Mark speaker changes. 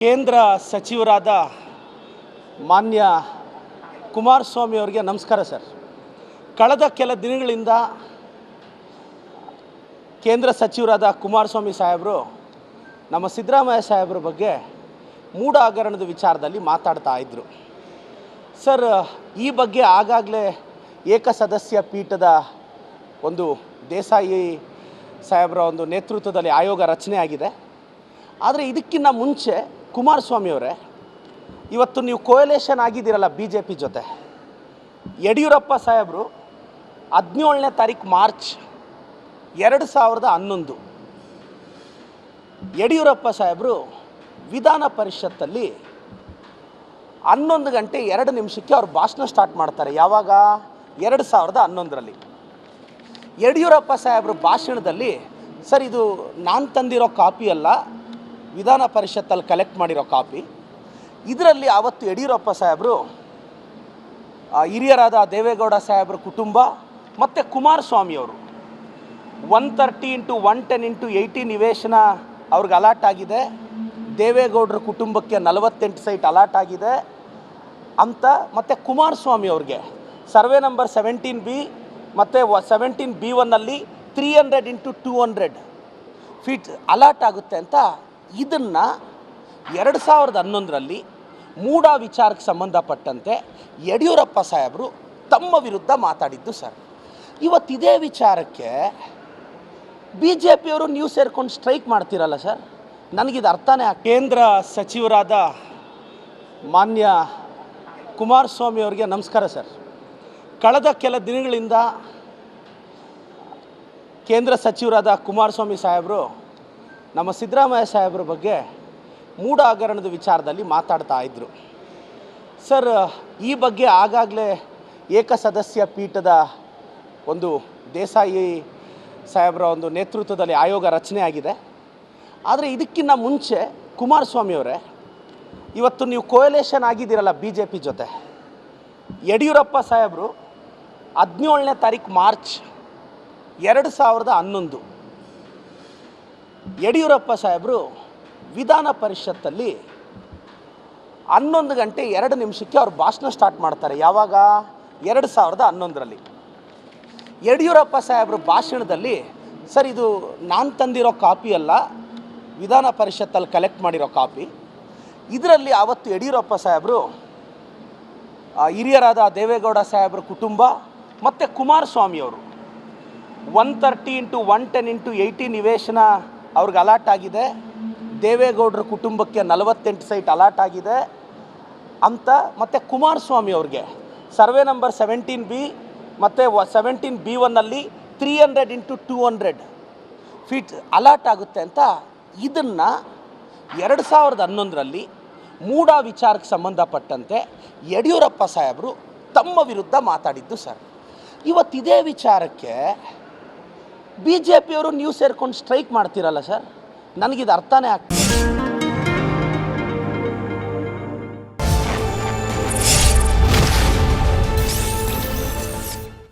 Speaker 1: ಕೇಂದ್ರ ಸಚಿವರಾದ ಮಾನ್ಯ ಕುಮಾರಸ್ವಾಮಿ ಅವರಿಗೆ ನಮಸ್ಕಾರ ಸರ್. ಕಳೆದ ಕೆಲ ದಿನಗಳಿಂದ ಕೇಂದ್ರ ಸಚಿವರಾದ ಕುಮಾರಸ್ವಾಮಿ ಸಾಹೇಬರು, ನಮ್ಮ ಸಿದ್ದರಾಮಯ್ಯ ಸಾಹೇಬ್ರ ಬಗ್ಗೆ ಮೂಢ ಹಗರಣದ ವಿಚಾರದಲ್ಲಿ ಮಾತಾಡ್ತಾ ಇದ್ದರು ಸರ್, ಈ ಬಗ್ಗೆ ಆಗಾಗಲೇ ಏಕಸದಸ್ಯ ಪೀಠದ ಒಂದು ದೇಸಾಯಿ ಸಾಹೇಬರ ಒಂದು ನೇತೃತ್ವದಲ್ಲಿ ಆಯೋಗ ರಚನೆ ಆಗಿದೆ ಆದರೆ ಇದಕ್ಕಿಂತ ಮುಂಚೆ ಕುಮಾರಸ್ವಾಮಿ ಅವರೇ ಇವತ್ತು ನೀವು ಕೋಯಲೇಷನ್ ಆಗಿದ್ದೀರಲ್ಲ ಬಿ ಜೆ ಪಿ ಜೊತೆ. ಯಡಿಯೂರಪ್ಪ ಸಾಹೇಬರು ಹದಿನೇಳನೇ ತಾರೀಕು ಮಾರ್ಚ್ ಎರಡು ಸಾವಿರದ ಹನ್ನೊಂದು. ಯಡಿಯೂರಪ್ಪ ಸಾಹೇಬರು ವಿಧಾನ ಪರಿಷತ್ತಲ್ಲಿ ಹನ್ನೊಂದು ಗಂಟೆ ಎರಡು ನಿಮಿಷಕ್ಕೆ ಅವ್ರು ಭಾಷಣ ಸ್ಟಾರ್ಟ್ ಮಾಡ್ತಾರೆ. ಯಾವಾಗ? ಎರಡು ಸಾವಿರದ ಹನ್ನೊಂದರಲ್ಲಿ. ಯಡಿಯೂರಪ್ಪ ಸಾಹೇಬ್ರ ಭಾಷಣದಲ್ಲಿ, ಸರ್, ಇದು ನಾನು ತಂದಿರೋ ಕಾಪಿ ಅಲ್ಲ ವಿಧಾನ ಪರಿಷತ್ತಲ್ಲಿ ಕಲೆಕ್ಟ್ ಮಾಡಿರೋ ಕಾಪಿ ಇದರಲ್ಲಿ ಆವತ್ತು ಯಡಿಯೂರಪ್ಪ ಸಾಹೇಬರು ಹಿರಿಯರಾದ ದೇವೇಗೌಡ ಸಾಹೇಬ್ರ ಕುಟುಂಬ ಮತ್ತು ಕುಮಾರಸ್ವಾಮಿಯವರು one thirty into one ten into eighty ನಿವೇಶನ ಅವ್ರಿಗೆ ಅಲಾಟ್ ಆಗಿದೆ. ದೇವೇಗೌಡರ ಕುಟುಂಬಕ್ಕೆ ನಲವತ್ತೆಂಟು ಸೈಟ್ ಅಲಾಟ್ ಆಗಿದೆ ಅಂತ ಮತ್ತು ಕುಮಾರಸ್ವಾಮಿ ಅವ್ರಿಗೆ. ಸರ್ವೆ ನಂಬರ್ ಸೆವೆಂಟೀನ್ ಬಿ ಮತ್ತು ಸೆವೆಂಟೀನ್ ಬಿ ಒನ್ನಲ್ಲಿ three hundred into two hundred feet allot ಆಗುತ್ತೆ ಅಂತ ಇದನ್ನು ಎರಡು ಸಾವಿರದ ಹನ್ನೊಂದರಲ್ಲಿ ಮೂಢ ವಿಚಾರಕ್ಕೆ ಸಂಬಂಧಪಟ್ಟಂತೆ ಯಡಿಯೂರಪ್ಪ ಸಾಹೇಬರು ತಮ್ಮ ವಿರುದ್ಧ ಮಾತಾಡಿದ್ದು ಸರ್. ಇವತ್ತಿದೇ ವಿಚಾರಕ್ಕೆ ಬಿ ಜೆ ಪಿಯವರು ನೀವು ಸೇರ್ಕೊಂಡು ಸ್ಟ್ರೈಕ್ ಮಾಡ್ತೀರಲ್ಲ ಸರ್? ನನಗಿದು ಅರ್ಥನೇ ಆ ಕೇಂದ್ರ ಸಚಿವರಾದ ಮಾನ್ಯ ಕುಮಾರಸ್ವಾಮಿ ಅವರಿಗೆ ನಮಸ್ಕಾರ ಸರ್. ಕಳೆದ ಕೆಲ ದಿನಗಳಿಂದ ಕೇಂದ್ರ ಸಚಿವರಾದ ಕುಮಾರಸ್ವಾಮಿ ಸಾಹೇಬರು ನಮ್ಮ ಸಿದ್ದರಾಮಯ್ಯ ಸಾಹೇಬ್ರ ಬಗ್ಗೆ ಮೂಡ ಹಗರಣದ ವಿಚಾರದಲ್ಲಿ ಮಾತಾಡ್ತಾ ಇದ್ದರು ಸರ್, ಈ ಬಗ್ಗೆ ಆಗಾಗಲೇ ಏಕಸದಸ್ಯ ಪೀಠದ ಒಂದು ದೇಸಾಯಿ ಸಾಹೇಬರ ಒಂದು ನೇತೃತ್ವದಲ್ಲಿ ಆಯೋಗ ರಚನೆ ಆಗಿದೆ. ಆದರೆ ಇದಕ್ಕಿಂತ ಮುಂಚೆ ಕುಮಾರಸ್ವಾಮಿಯವರೇ ಇವತ್ತು ನೀವು ಕೋಯಲೇಷನ್ ಆಗಿದ್ದೀರಲ್ಲ ಬಿ ಜೆ ಪಿ ಜೊತೆ. ಯಡಿಯೂರಪ್ಪ ಸಾಹೇಬರು ಹದಿನೇಳನೇ ತಾರೀಕು ಮಾರ್ಚ್ ಎರಡು ಸಾವಿರದ ಹನ್ನೊಂದು ಯಡಿಯೂರಪ್ಪ ಸಾಹೇಬರು ವಿಧಾನ ಪರಿಷತ್ತಲ್ಲಿ ಹನ್ನೊಂದು ಗಂಟೆ ಎರಡು ನಿಮಿಷಕ್ಕೆ ಅವ್ರು ಭಾಷಣ ಸ್ಟಾರ್ಟ್ ಮಾಡ್ತಾರೆ. ಯಾವಾಗ? ಎರಡು ಸಾವಿರದ ಹನ್ನೊಂದರಲ್ಲಿ. ಯಡಿಯೂರಪ್ಪ ಸಾಹೇಬ್ರ ಭಾಷಣದಲ್ಲಿ, ಸರ್, ಇದು ನಾನು ತಂದಿರೋ ಕಾಪಿ ಅಲ್ಲ, ವಿಧಾನ ಪರಿಷತ್ತಲ್ಲಿ ಕಲೆಕ್ಟ್ ಮಾಡಿರೋ ಕಾಪಿ. ಇದರಲ್ಲಿ ಆವತ್ತು ಯಡಿಯೂರಪ್ಪ ಸಾಹೇಬರು ಹಿರಿಯರಾದ ದೇವೇಗೌಡ ಸಾಹೇಬ್ರ ಕುಟುಂಬ, ಮತ್ತು ಕುಮಾರಸ್ವಾಮಿಯವರು one thirty into one ten into eighty ನಿವೇಶನ ಅವ್ರಿಗೆ ಅಲಾಟ್ ಆಗಿದೆ. ದೇವೇಗೌಡರ ಕುಟುಂಬಕ್ಕೆ ನಲವತ್ತೆಂಟು ಸೈಟ್ ಅಲಾಟ್ ಆಗಿದೆ ಅಂತ ಮತ್ತು ಕುಮಾರಸ್ವಾಮಿ ಅವ್ರಿಗೆ. ಸರ್ವೆ ನಂಬರ್ ಸೆವೆಂಟೀನ್ ಬಿ ಮತ್ತು ಸೆವೆಂಟೀನ್ ಬಿ ಒನ್ನಲ್ಲಿ three hundred into two hundred feet allot ಆಗುತ್ತೆ ಅಂತ ಇದನ್ನು ಎರಡು ಸಾವಿರದ ಹನ್ನೊಂದರಲ್ಲಿ ಮೂಡ ವಿಚಾರಕ್ಕೆ ಸಂಬಂಧಪಟ್ಟಂತೆ ಯಡಿಯೂರಪ್ಪ ಸಾಹೇಬರು ತಮ್ಮ ವಿರುದ್ಧ ಮಾತಾಡಿದ್ದು ಸರ್. ಇವತ್ತಿದೇ ವಿಚಾರಕ್ಕೆ ಬಿ ಜೆ ಪಿಯವರು ನೀವು ಸೇರ್ಕೊಂಡು ಸ್ಟ್ರೈಕ್ ಮಾಡ್ತೀರಲ್ಲ ಸರ್? ನನಗಿದು ಅರ್ಥನೇ ಆಗ್ತಿಲ್ಲ.